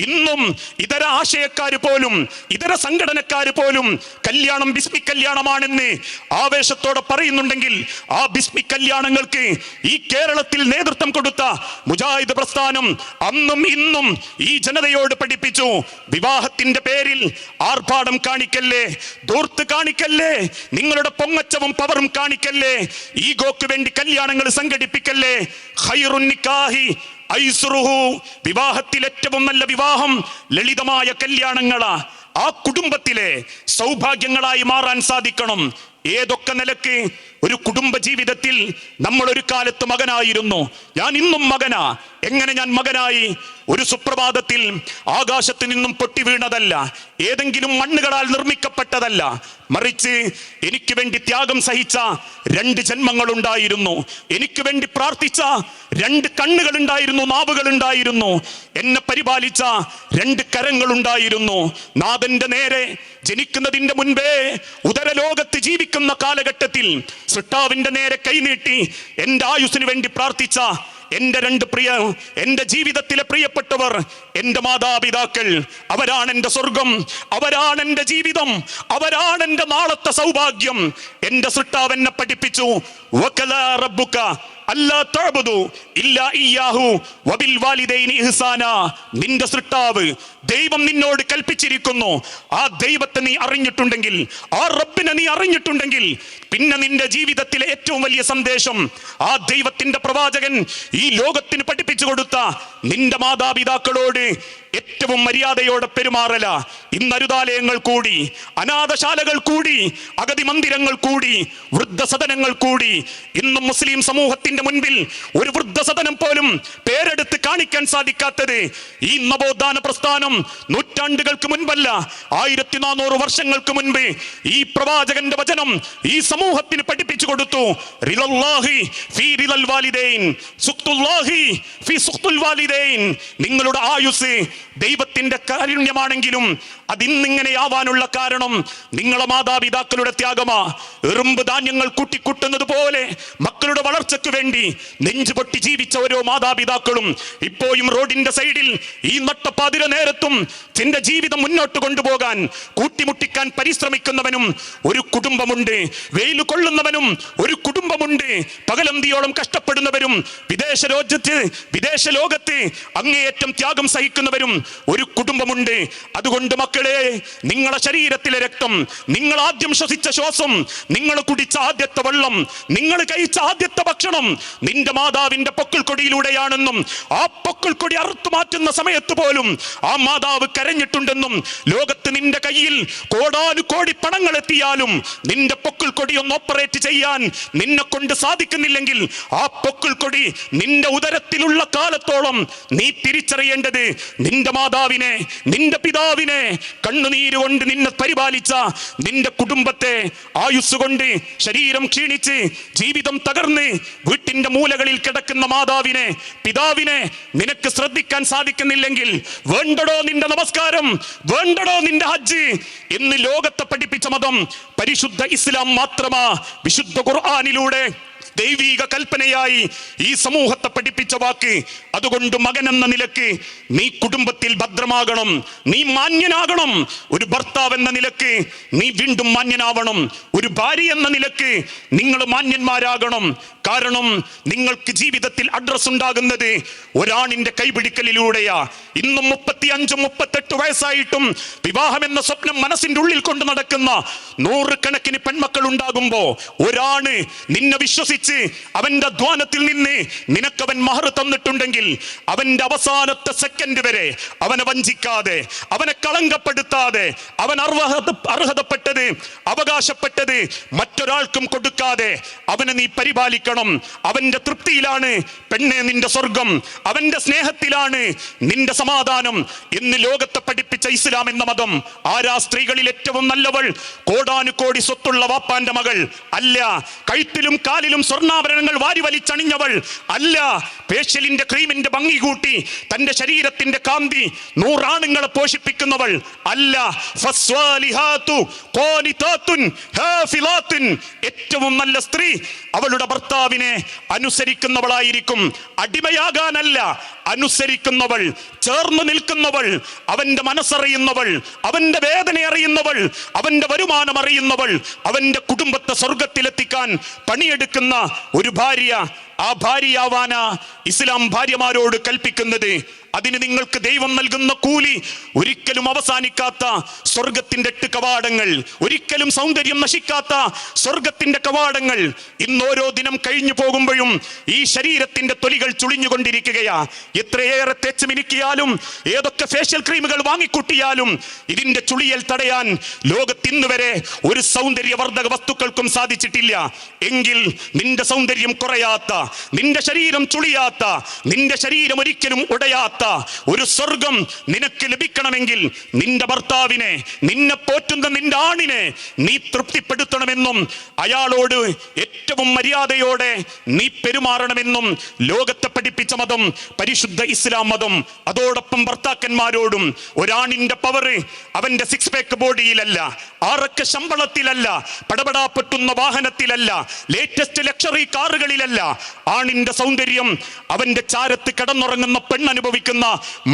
ഇന്നും ഇതര ആശയക്കാർ പോലും ഇതര സംഘടനക്കാർ പോലും കല്യാണം ബിസ്മി കല്യാണമാണെന്ന് ആവേശത്തോടെ പറയുന്നുണ്ടെങ്കിൽ ആ ബിസ്മി കല്യാണങ്ങൾക്ക് ഈ കേരളത്തിൽ നേതൃത്വം കൊടുത്ത മുജാഹിദ് പ്രസ്ഥാനം അന്നും ഇന്നും ഈ ജനതയോട് പഠിപ്പിച്ചു. വിവാഹത്തിന്റെ പേരിൽ ആർഭാടം കാണിക്കല്ലേ ദൂർത്ത് കാണിക്കല്ലേ നിങ്ങളുടെ പൊങ്ങച്ചവും പവറും കാണിക്കല്ലേ? ഈഗോക്ക് വേണ്ടി കല്യാണങ്ങൾ സംഘടിപ്പിക്കല്ലേ? ഖൈറുൻ നിക്കാഹി ഐസ്റുഹു. വിവാഹത്തിൽ ഏറ്റവും നല്ല വിവാഹം ലളിതമായ കല്യാണങ്ങളാ. ആ കുടുംബത്തിലെ സൗഭാഗ്യങ്ങളായി മാറാൻ സാധിക്കണം. ഏതൊക്കെ നിലയ്ക്ക് ഒരു കുടുംബ ജീവിതത്തിൽ നമ്മൾ ഒരു കാലത്ത് മകനായിരുന്നു? ഞാൻ ഇന്നും മകനാ. എങ്ങനെ ഞാൻ മകനായി? ഒരു സുപ്രഭാതത്തിൽ ആകാശത്ത് നിന്നും പൊട്ടി വീണതല്ല. ഏതെങ്കിലും മണ്ണുകളാൽ നിർമ്മിക്കപ്പെട്ടതല്ല. മറിച്ച് എനിക്ക് വേണ്ടി ത്യാഗം സഹിച്ച രണ്ട് ജന്മങ്ങൾ ഉണ്ടായിരുന്നു എനിക്ക് വേണ്ടി പ്രാർത്ഥിച്ച രണ്ട് നാവുകൾ ഉണ്ടായിരുന്നു എന്നെ പരിപാലിച്ച രണ്ട് കരങ്ങൾ ഉണ്ടായിരുന്നു നാഥന്റെ നേരെ ജനിക്കുന്നതിന്റെ മുൻപേ ഉദരലോകത്ത് ജീവിക്കുന്ന കാലഘട്ടത്തിൽ സൃഷ്ടാവിന്റെ നേരെ കൈനീട്ടി എന്റെ ആയുസ്സിന് വേണ്ടി പ്രാർത്ഥിച്ച എന്റെ രണ്ട് പ്രിയ എന്റെ ജീവിതത്തിലെ പ്രിയപ്പെട്ടവർ എന്റെ മാതാപിതാക്കൾ അവരാണ് എന്റെ സ്വർഗം അവരാണ് എന്റെ ജീവിതം അവരാണ് എന്റെ നാളത്തെ സൗഭാഗ്യം. എന്റെ സൃഷ്ടാവ് എന്നെ പഠിപ്പിച്ചു. നിന്റെ സൃഷ്ടാവ് ദൈവം നിന്നോട് കൽപ്പിച്ചിരിക്കുന്നു. ആ ദൈവത്തെ നീ അറിഞ്ഞിട്ടുണ്ടെങ്കിൽ ആ റബ്ബിനെ നീ അറിഞ്ഞിട്ടുണ്ടെങ്കിൽ പിന്നെ നിന്റെ ജീവിതത്തിലെ ഏറ്റവും വലിയ സന്ദേശം ആ ദൈവത്തിന്റെ പ്രവാചകൻ ഈ ലോകത്തിന് പഠിപ്പിച്ചു കൊടുത്ത നിന്റെ മാതാപിതാക്കളോട് ഏറ്റവും മര്യാദയോടെ പെരുമാറല. ഇന്ന് അരുതാലയങ്ങൾ കൂടി അനാഥശാലകൾ കൂടി അഗതി മന്ദിരങ്ങൾ കൂടി വൃദ്ധസദനങ്ങൾ കൂടി. ഇന്നും മുസ്ലിം സമൂഹത്തിന്റെ മുൻപിൽ ഒരു വൃദ്ധസദനം പോലും പേരെടുത്ത് കാണിക്കാൻ സാധിക്കാത്തത് ഈ നവോത്ഥാന പ്രസ്ഥാനം നൂറ്റാണ്ടുകൾക്ക് മുൻപല്ല ആയിരത്തി നാനൂറ് വർഷങ്ങൾക്ക് മുൻപ് ഈ പ്രവാചകന്റെ വചനം ഈ സമൂഹത്തിന് പഠിപ്പിച്ചു കൊടുത്തു. നിങ്ങളുടെ ആയുസ് ദൈവത്തിന്റെ കാരുണ്യമാണെങ്കിലും അതിന്നിങ്ങനെയാവാനുള്ള കാരണം നിങ്ങളെ മാതാപിതാക്കളുടെ ത്യാഗമാ. എറുമ്പ് ധാന്യങ്ങൾ കൂട്ടിക്കുട്ടുന്നത് പോലെ മക്കളുടെ വളർച്ചയ്ക്ക് വേണ്ടി നെഞ്ചുപൊട്ടി ജീവിച്ച ഓരോ മാതാപിതാക്കളും ഇപ്പോഴും റോഡിന്റെ സൈഡിൽ ഈ നട്ടപ്പാതിര നേരത്തും തന്റെ ജീവിതം മുന്നോട്ട് കൊണ്ടുപോകാൻ കൂട്ടിമുട്ടിക്കാൻ പരിശ്രമിക്കുന്നവനും ഒരു കുടുംബമുണ്ട്. വെയിൽ കൊള്ളുന്നവനും ഒരു കുടുംബമുണ്ട്. പകലന്തിയോളം കഷ്ടപ്പെടുന്നവരും വിദേശ രാജ്യത്ത് വിദേശ ലോകത്ത് അങ്ങേയറ്റം ത്യാഗം സഹിക്കുന്നവരും ഒരു കുടുംബമുണ്ട്. അതുകൊണ്ട് മക്കളെ നിങ്ങളെ ശരീരത്തിലെ രക്തം നിങ്ങൾ ആദ്യം ശ്വസിച്ച ശ്വാസം നിങ്ങൾ കുടിച്ച ആദ്യത്തെ വെള്ളം നിങ്ങൾ കഴിച്ച ആദ്യത്തെ ഭക്ഷണം നിന്റെ മാതാവിന്റെ പൊക്കിൾ കൊടിയിലൂടെയാണെന്നും ആ പൊക്കിൾ കൊടി അറുത്തു മാറ്റുന്ന സമയത്ത് പോലും ആ മാതാവ് കരഞ്ഞിട്ടുണ്ടെന്നും ലോകത്ത് നിന്റെ കയ്യിൽ കോടാനുകോടി പണങ്ങൾ എത്തിയാലും നിന്റെ പൊക്കിൾ കൊടി ഒന്ന് ഓപ്പറേറ്റ് ചെയ്യാൻ നിന്നെ കൊണ്ട് സാധിക്കുന്നില്ലെങ്കിൽ ആ പൊക്കിൾ കൊടി നിന്റെ ഉദരത്തിലുള്ള കാലത്തോളം നീ തിരിച്ചറിയേണ്ടത് നിന്റെ മാതാവിനെ നിന്റെ പിതാവിനെ കണ്ണുനീര് കൊണ്ട് നിന്നെ പരിപാലിച്ച നിന്റെ കുടുംബത്തെ ആയുസ് കൊണ്ട് ശരീരം ക്ഷീണിച്ച് ജീവിതം തകർന്ന് വീട്ടിന്റെ മൂലകളിൽ കിടക്കുന്ന മാതാവിനെ പിതാവിനെ നിനക്ക് ശ്രദ്ധിക്കാൻ സാധിക്കുന്നില്ലെങ്കിൽ വേണ്ടടോ നിന്റെ നമസ്കാരം വേണ്ടടോ നിന്റെ ഹജ്ജ് എന്ന് ലോകത്തെ പഠിപ്പിച്ച മതം പരിശുദ്ധ ഇസ്ലാം മാത്രമാ വിശുദ്ധ ഖുർആാനിലൂടെ. ദൈവീക കൽപ്പനയായി ഈ സമൂഹത്തെ പഠിപ്പിച്ച വാക്ക്. അതുകൊണ്ട് മകൻ എന്ന നിലയ്ക്ക് നീ കുടുംബത്തിൽ ഭദ്രമാകണം. നീ മാന്യനാകണം. ഒരു ഭർത്താവ് എന്ന നിലയ്ക്ക് നീ വീണ്ടും മാന്യനാവണം. ഒരു ഭാര്യ എന്ന നിലയ്ക്ക് നിങ്ങൾ മാന്യന്മാരാകണം. കാരണം നിങ്ങൾക്ക് ജീവിതത്തിൽ അഡ്രസ് ഉണ്ടാകുന്നത് ഒരാണിന്റെ കൈപിടിക്കലിലൂടെയാ. ഇന്നും മുപ്പത്തി അഞ്ചും മുപ്പത്തെട്ട് വയസ്സായിട്ടും വിവാഹം എന്ന സ്വപ്നം മനസ്സിന്റെ ഉള്ളിൽ കൊണ്ട് നടക്കുന്ന നൂറുകണക്കിന് പെൺമക്കൾ ഉണ്ടാകുമ്പോ ഒരാണ് നിന്നെ വിശ്വസിച്ച് അവന്റെ അധ്വാനത്തിൽ നിന്ന് നിനക്കവൻ മഹർ തന്നിട്ടുണ്ടെങ്കിൽ അവന്റെ അവസാനത്തെ സെക്കൻഡ് വരെ അവനെ വഞ്ചിക്കാതെ അവനെ കളങ്കപ്പെടുത്താതെ അവൻ അർഹത അർഹതപ്പെട്ടത് അവകാശപ്പെട്ടത് മറ്റൊരാൾക്കും കൊടുക്കാതെ അവനെ നീ പരിപാലിക്കണം. അവന്റെ തൃപ്തിയിലാണ് പെണ്ണെ നിന്റെ സ്വർഗം. അവന്റെ സ്നേഹത്തിലാണ് നിന്റെ സമാധാനം എന്ന് ലോകത്തെ പഠിപ്പിച്ച ഇസ്ലാം എന്ന മതം. ആരാ സ്ത്രീകളിൽ ഏറ്റവും നല്ലവൾ? കോടാനുകോടി സ്വത്തുള്ള വാപ്പാന്റെ മകൾ. അല്ല കഴുത്തിലും കാലിലും സ്വർണാഭരണങ്ങൾ വാരി വലിച്ചണിഞ്ഞവൾ. അല്ല പേഷ്യലിന്റെ ക്രീമിന്റെ ഭംഗി കൂട്ടി തന്റെ ശരീരത്തിന്റെ കാന്തി നൂറാണുങ്ങളെ പോഷിപ്പിക്കുന്നവൾ. അല്ല. ഏറ്റവും നല്ല സ്ത്രീ അവളുടെ ഭർത്താവിനെ അനുസരിക്കുന്നവളായിരിക്കും. അടിമയാകാനല്ല അനുസരിക്കുന്നവൾ ചേർന്ന് നിൽക്കുന്നവൾ അവന്റെ മനസ്സറിയുന്നവൾ അവന്റെ വേദന അറിയുന്നവൾ അവന്റെ വരുമാനം അറിയുന്നവൾ അവന്റെ കുടുംബത്തെ സ്വർഗത്തിലെത്തിക്കാൻ പണിയെടുക്കുന്ന ഒരു ഭാര്യ. ആ ഭാര്യയാവാനാ ഇസ്ലാം ഭാര്യമാരോട് കൽപ്പിക്കുന്നത്. അതിന് നിങ്ങൾക്ക് ദൈവം നൽകുന്ന കൂലി ഒരിക്കലും അവസാനിക്കാത്ത സ്വർഗത്തിന്റെ എട്ട് കവാടങ്ങൾ ഒരിക്കലും സൗന്ദര്യം നശിക്കാത്ത സ്വർഗത്തിന്റെ കവാടങ്ങൾ ഇന്ന് ഓരോ ദിനം കഴിഞ്ഞു പോകുമ്പോഴും ഈ ശരീരത്തിന്റെ തൊലികൾ ചുളിഞ്ഞുകൊണ്ടിരിക്കുകയാ. എത്രയേറെ തേച്ച് മിനുക്കിയാലും ഏതൊക്കെ ഫേഷ്യൽ ക്രീമുകൾ വാങ്ങിക്കൂട്ടിയാലും ഇതിന്റെ ചുളിയൽ തടയാൻ ലോകത്തിന്ന് വരെ ഒരു സൗന്ദര്യവർദ്ധക വസ്തുക്കൾക്കും സാധിച്ചിട്ടില്ല. എങ്കിൽ നിന്റെ സൗന്ദര്യം കുറയാത്ത നിന്റെ ശരീരം ചുളിയാത്ത നിന്റെ ശരീരം ഒരിക്കലും ഉടയാത്ത ഒരു സ്വർഗം നിനക്ക് ലഭിക്കണമെങ്കിൽ നിന്റെ ഭർത്താവിനെ നിന്നെ പോറ്റുന്ന നിന്റെ ആണിനെ നീ തൃപ്തിപ്പെടുത്തണമെന്നും അയാളോട് ഏറ്റവും മര്യാദയോടെ നീ പെരുമാറണമെന്നും ലോകത്തെ പഠിപ്പിച്ച മതം പരിശുദ്ധ ഇസ്ലാം മതം. അതോടൊപ്പം ഭർത്താക്കന്മാരോടും ഒരാണിന്റെ പവർ അവന്റെ സിക്സ് പേക്ക് ബോഡിയിലല്ല ആറൊക്കെ ശമ്പളത്തിലല്ല പടപടാ വാഹനത്തിലല്ല ലേറ്റസ്റ്റ് ലക്ഷറി കാറുകളിലല്ല ആണിന്റെ സൗന്ദര്യം അവന്റെ ചാരത്ത് കിടന്നുറങ്ങുന്ന പെണ്ണനുഭവിക്കുന്ന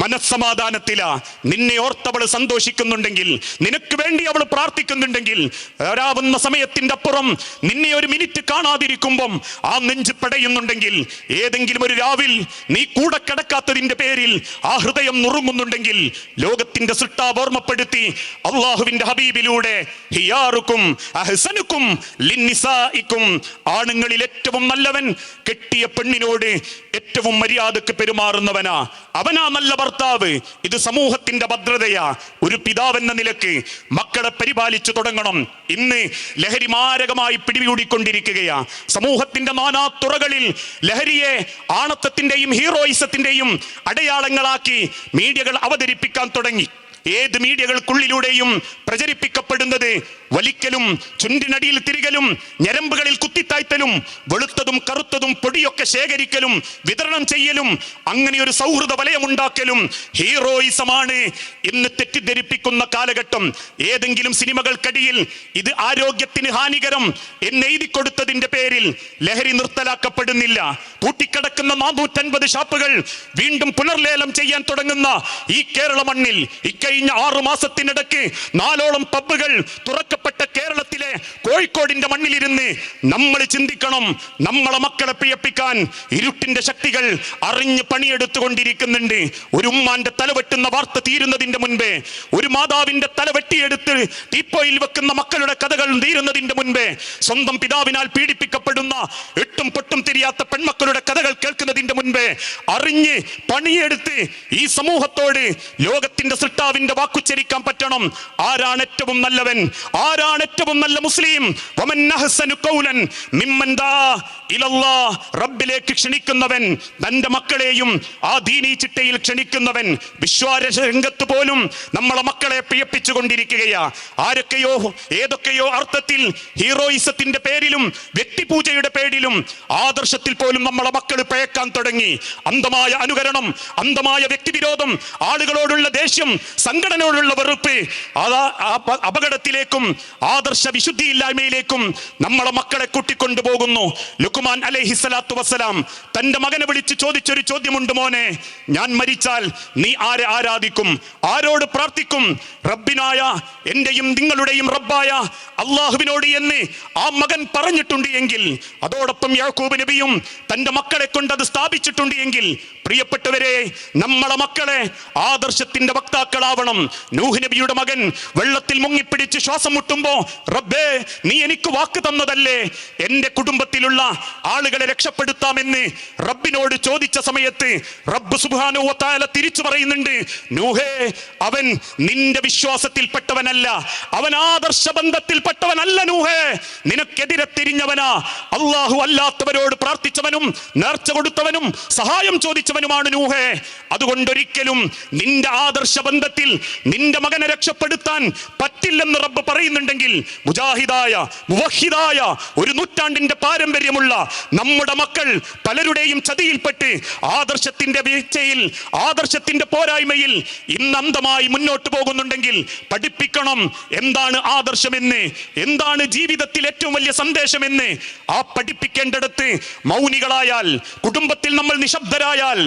മനസ്സമാധാനത്തിലാ നിന്നെ ഓർത്തവൾ സന്തോഷിക്കുന്നുണ്ടെങ്കിൽ നിനക്ക് വേണ്ടി അവൾ പ്രാർത്ഥിക്കുന്നുണ്ടെങ്കിൽ വരാവുന്ന സമയത്തിന്റെ അപ്പുറം നിന്നെ ഒരു മിനിറ്റ് കാണാതിരിക്കുമ്പം ആ നെഞ്ച് പടയുന്നുണ്ടെങ്കിൽ ഏതെങ്കിലും ഒരു രാവിൽ നീ കൂടെ കിടക്കാത്തതിന്റെ പേരിൽ ആ ഹൃദയം നുറുങ്ങുന്നുണ്ടെങ്കിൽ ലോകത്തിന്റെ സൃഷ്ടാവ് ഓർമ്മപ്പെടുത്തി അള്ളാഹുവിന്റെ ഹബീബിലൂടെ ഹിയാറുക്കും അഹ്സനുക്കും ലിന്നിസായിക്കും ആണുങ്ങളിൽ ഏറ്റവും നല്ലവൻ കെട്ടിയ പെണ്ണിനോട് ഏറ്റവും മര്യാദയ്ക്ക് പെരുമാറുന്നവനാ. അവൻ അവനാ നല്ല ഭർത്താവ്. ഇത് സമൂഹത്തിന്റെ ഭദ്രതയാ. ഒരു പിതാവെന്ന നിലയ്ക്ക് മക്കളെ പരിപാലിച്ചു തുടങ്ങണം. ഇന്ന് ലഹരി മാരകമായി പിടികൂടിക്കൊണ്ടിരിക്കുകയാ. സമൂഹത്തിന്റെ നാനാ തുറകളിൽ ലഹരിയെ ആണത്തത്തിന്റെയും ഹീറോയിസത്തിന്റെയും അടയാളങ്ങളാക്കി മീഡിയകൾ അവതരിപ്പിക്കാൻ തുടങ്ങി. ഏത് മീഡിയകൾക്കുള്ളിലൂടെയും പ്രചരിപ്പിക്കപ്പെടുന്നത് വലിക്കലും ചുണ്ടിനടിയിൽ തിരികലും ഞരമ്പുകളിൽ കുത്തിത്താഴ്ത്തലും വെളുത്തതും കറുത്തതും പൊടിയൊക്കെ ശേഖരിക്കലും വിതരണം ചെയ്യലും അങ്ങനെ ഒരു സൗഹൃദ വലയമുണ്ടാക്കലും ഹീറോയിസമാണ് ഇന്ന് തെറ്റിദ്ധരിപ്പിക്കുന്ന കാലഘട്ടം. ഏതെങ്കിലും സിനിമകൾക്കടിയിൽ ഇത് ആരോഗ്യത്തിന് ഹാനികരം എന്നെഴുതി കൊടുത്തതിന്റെ പേരിൽ ലഹരി നിർത്തലാക്കപ്പെടുന്നില്ല. പൂട്ടിക്കിടക്കുന്ന നാനൂറ്റൻപത് ഷാപ്പുകൾ വീണ്ടും പുനർലേലം ചെയ്യാൻ തുടങ്ങുന്ന ഈ കേരള മണ്ണിൽ ഇക്കഴിഞ്ഞ ആറു മാസത്തിനിടയ്ക്ക് നാലോളം പബ്ബുകൾ തുറക്കപ്പെട്ട കേരളത്തിലെ കോഴിക്കോടിന്റെ മണ്ണിലിരുന്ന് നമ്മൾ ചിന്തിക്കണം നമ്മളെ മക്കളെ പ്രിയപ്പിക്കാൻ ഇരുട്ടിന്റെ ശക്തികൾ അറിഞ്ഞ് പണിയെടുത്തുകൊണ്ടിരിക്കുന്നുണ്ട്. ഒരു ഉമ്മാന്റെ തലവെട്ടുന്ന വാർത്ത തീരുന്നതിന്റെ മുൻപേ ഒരു മാതാവിന്റെ തല വെട്ടിയെടുത്ത് തീപ്പോയിൽ വെക്കുന്ന മക്കളുടെ കഥകൾ തീരുന്നതിന്റെ മുൻപേ സ്വന്തം പിതാവിനാൽ പീഡിപ്പിക്കപ്പെടുന്ന എട്ടും പൊട്ടും തിരിയാത്ത പെൺമക്കളുടെ കഥകൾ കേൾക്കുന്നതിന്റെ മുൻപേ അറിഞ്ഞ് പണിയെടുത്ത് ഈ സമൂഹത്തോട് ലോകത്തിന്റെ സൃഷ്ടാവിന്റെ വാക്കുച്ചരിക്കാൻ പറ്റണം. ആരാണ് ഏറ്റവും നല്ലവൻ? ആരാണ് ഏറ്റവും നല്ല മുസ്ലിം? ഇലല്ലാ റബ്ബിലേക്ക് ക്ഷണിക്കുന്നവൻ തന്റെ മക്കളെയും ആ ദീനീ ചിട്ടയിൽ ക്ഷണിക്കുന്നവൻ വിശ്വാര രംഗത്ത് പോലും നമ്മളെ മക്കളെ പ്രിയപ്പിച്ചു കൊണ്ടിരിക്കുകയാ ആരൊക്കെയോ ഏതൊക്കെയോ അർത്ഥത്തിൽ ഹീറോയിസത്തിന്റെ പേരിലും വ്യക്തിപൂജയുടെ പേരിലും ആദർശത്തിൽ പോലും നമ്മളെ മക്കൾ പഴക്കാൻ തുടങ്ങി. അന്ധമായ അനുകരണം അന്ധമായ വ്യക്തിവിരോധം ആളുകളോടുള്ള ദേഷ്യം സംഘടനയോടുള്ള വെറുപ്പ് അപകടത്തിലേക്കും ആദർശ വിശുദ്ധിയില്ലായ്മയിലേക്കും നമ്മളെ മക്കളെ കൂട്ടിക്കൊണ്ടുപോകുന്നു. ലുക്കുമാൻ അലൈഹിസ്സലാത്തു വസ്സലാം തന്റെ മകനെ വിളിച്ച് ചോദിച്ചൊരു ചോദ്യമുണ്ട് മോനെ. ഞാൻ മരിച്ചാൽ നീ ആരെ ആരാധിക്കും? ആരോട് പ്രാർത്ഥിക്കും? റബ്ബിനായ എന്റെയും നിങ്ങളുടെയും റബ്ബായ അള്ളാഹുവിനോട് എന്ന് ആ മകൻ പറഞ്ഞിട്ടുണ്ട് എങ്കിൽ അതോടൊപ്പം യാക്കൂബ് നബിയും തന്റെ മക്കളെ കൊണ്ട് അത് സ്ഥാപിച്ചിട്ടുണ്ട് എങ്കിൽ പ്രിയപ്പെട്ടവരെ നമ്മളെ മക്കളെ ആദർശത്തിന്റെ വക്താക്കളാവണം. നൂഹ് നബിയുടെ മകൻ വെള്ളത്തിൽ മുങ്ങിപ്പിടിച്ച് ശ്വാസം മുട്ടുമ്പോ റബ്ബേ നീ എനിക്ക് വാക്ക് തന്നതല്ലേ? എന്റെ കുടുംബത്തിലുള്ള ആളുകളെ രക്ഷപ്പെടുത്താമെന്ന് റബ്ബിനോട് ചോദിച്ച സമയത്ത് റബ്ബ് തആല തിരിച്ചു പറയുന്നുണ്ട് നൂഹേ അവൻ നിന്റെ വിശ്വാസത്തിൽപ്പെട്ടവനല്ല. അവൻ ആദർശ ബന്ധത്തിൽപ്പെട്ടവനല്ല നൂഹേ. നിനക്കെതിരെ തിരിഞ്ഞവനാ. അള്ളാഹു അല്ലാത്തവരോട് പ്രാർത്ഥിച്ചവനും നേർച്ച കൊടുത്തവനും സഹായം ചോദിച്ചവനുമാണ് നൂഹേ. അതുകൊണ്ടൊരിക്കലും നിന്റെ ആദർശ ബന്ധത്തിൽ നിന്റെ മകനെ രക്ഷപ്പെടുത്താൻ പറ്റില്ലെന്ന് റബ്ബ് പറയുന്നുണ്ടെങ്കിൽ മുജാഹിദായ മുവഹിദായ ഒരു നൂറ്റാണ്ടിന്റെ പാരമ്പര്യമുള്ള നമ്മുടെ മക്കൾ പലരുടെയും ചതിയിൽപ്പെട്ട് ആദർശത്തിന്റെ വീഴ്ചയിൽ ആദർശത്തിന്റെ പോരായ്മയിൽ ഇന്ന് അന്തമായി മുന്നോട്ട് പോകുന്നുണ്ടെങ്കിൽ പഠിപ്പിക്കണം എന്താണ് ആദർശമെന്ന് എന്താണ് ജീവിതത്തിൽ ഏറ്റവും വലിയ സന്ദേശമെന്ന് ആ പഠിപ്പിക്കേണ്ടിടത്ത് മൗനികളായാൽ കുടുംബത്തിൽ നമ്മൾ നിശബ്ദരായാൽ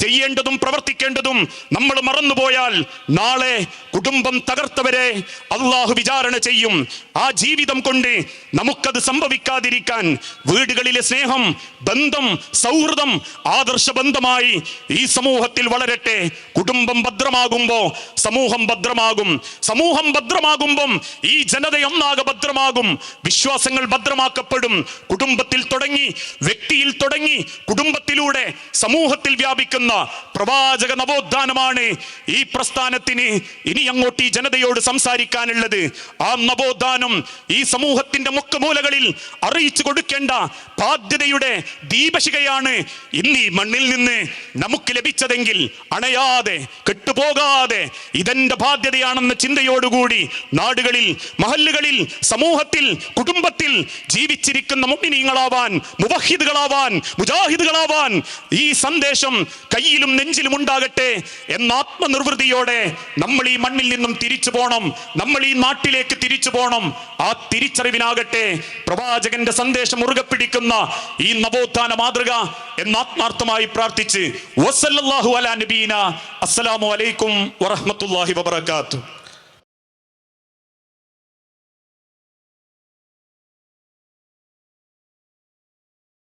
ചെയ്യേണ്ടതും പ്രവർത്തിക്കേണ്ടതും നമ്മൾ മറന്നുപോയാൽ നാളെ കുടുംബം തകർത്തവരെ അള്ളാഹു വിചാരണ ചെയ്യും. ആ ജീവിതം കൊണ്ട് നമുക്കത് സംഭവിക്കാതിരിക്കാൻ വീടുകളിലെ സ്നേഹം ബന്ധം സൗഹൃദം ആദർശ ബന്ധമായി ഈ സമൂഹത്തിൽ വളരട്ടെ. കുടുംബം ഭദ്രമാകുമ്പോൾ സമൂഹം ഭദ്രമാകും. സമൂഹം ഭദ്രമാകുമ്പം ഈ ജനതയൊന്നാകെ ഭദ്രമാകും. വിശ്വാസങ്ങൾ ഭദ്രമാക്കപ്പെടും. കുടുംബത്തിൽ തുടങ്ങി വ്യക്തിയിൽ തുടങ്ങി കുടുംബത്തിലൂടെ സമൂഹത്തിൽ വ്യാപിക്കുന്ന പ്രവാചക നവോത്ഥാനമാണ് ഈ പ്രസ്ഥാനത്തിന് ഇനി അങ്ങോട്ട് ഈ ജനതയോട് സംസാരിക്കാനുള്ളത്. ആ നവോത്ഥാനം ഈ സമൂഹത്തിന്റെ മുക്കുമൂലകളിൽ അറിയിച്ചു കൊടുക്കേണ്ട ബാധ്യതയുടെ ദീപശികയാണ് ഇന്ന് ഈ മണ്ണിൽ നിന്ന് നമുക്ക് ലഭിച്ചതെങ്കിൽ അണയാതെ കെട്ടുപോകാതെ ഇതെന്റെ ബാധ്യതയാണെന്ന ചിന്തയോടുകൂടി നാടുകളിൽ മഹല്ലുകളിൽ സമൂഹത്തിൽ കുടുംബത്തിൽ ജീവിച്ചിരിക്കുന്ന മുമ്പിനീങ്ങളാവാൻ മുവഹിദുകളാവാൻ മുജാഹിദുകളാവാൻ ഈ സന്ദേശം കയ്യിലും നെഞ്ചിലും ഉണ്ടാകട്ടെ എന്ന ആത്മനിർവൃതിയോടെ നമ്മൾ ഈ മണ്ണിൽ നിന്നും തിരിച്ചു പോണം. നമ്മൾ ഈ നാട്ടിലേക്ക് തിരിച്ചു പോണം. ആ തിരിച്ചറിവിനാകട്ടെ പ്രവാചകന്റെ സന്ദേശം മുറുകെ പിടിക്കുന്ന ഈ നവോത്ഥാന മാതൃക എന്ന ആത്മാർത്ഥമായി പ്രാർത്ഥിച്ച് വസല്ലാഹു അലാ നബീന. അസ്സലാമു അലൈക്കും വറഹ്മത്തുള്ളാഹി വബറകാതുഹു.